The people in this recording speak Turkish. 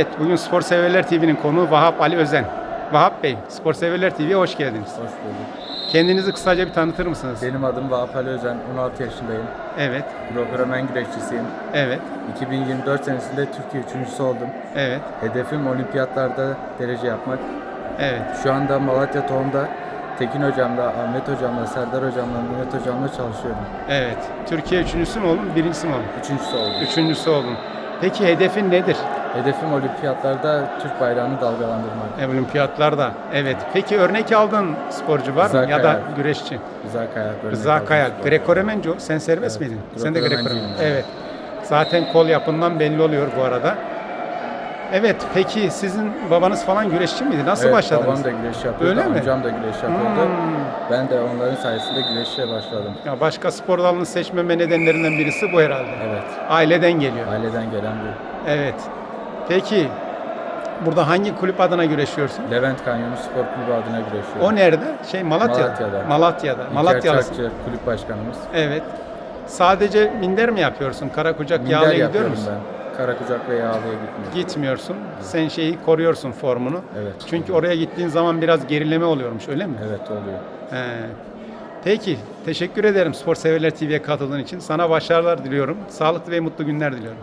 Evet, bugün Spor Severler TV'nin konuğu Vahap Ali Özen. Vahap Bey, Spor Severler TV'ye hoş geldiniz. Hoş bulduk. Kendinizi kısaca bir tanıtır mısınız? Benim adım Vahap Ali Özen, 16 yaşındayım. Evet, Grogromen güreşçisiyim. evet, 2024 senesinde Türkiye üçüncüsü oldum. evet, Hedefim olimpiyatlarda derece yapmak. evet. Şu anda Malatya Tohum'da Tekin hocamla, Ahmet hocamla, Serdar hocamla, Mehmet hocamla çalışıyorum. Evet. Türkiye üçüncüsü mü oldun, birincisi mi oldun? Üçüncüsü oldum. Üçüncüsü oldun. Peki hedefin nedir? Hedefim olimpiyatlarda Türk bayrağını dalgalandırmak. E, olimpiyatlarda. Evet. Peki örnek aldığın sporcu var mı? Rıza Ya da güreşçi? Rıza Kayal. Rıza Kayal. spor. Greco-Romenci o. Sen serbest Evet, miydin? Sen de Greco-Romenciyim Greco-Romen. ben. Evet. Zaten kol yapından belli oluyor bu arada. Evet. Peki sizin babanız falan güreşçi miydi? Nasıl evet, başladınız? babam da güreş yapıyordu, Öyle mi? amcam da güreş yapıyordu. Hmm. Ben de onların sayesinde güreşe başladım. Ya başka spor dalını seçmeme nedenlerinden birisi bu herhalde. Evet, Aileden geliyor. aileden gelen bu. Evet. Peki burada hangi kulüp adına güreşiyorsun? Levent Kanyonu Spor Kulübü adına güreşiyorum. O nerede? Şey Malatya'da. Malatya'da. Malatya'da. Malatyalısın. Kulüp başkanımız. Evet. Sadece minder mi yapıyorsun? Karakucak Minder yağlıya gidiyor yapıyorum musun? ben. Karakucak ve Yağlı'ya gitmiyorum. Gitmiyorsun. Sen şeyi koruyorsun formunu. Evet. Çünkü oraya gittiğin zaman biraz gerileme oluyormuş öyle mi? Evet oluyor. He. Peki. Teşekkür ederim Spor Severler TV'ye katıldığın için. Sana başarılar diliyorum. Sağlıklı ve mutlu günler diliyorum.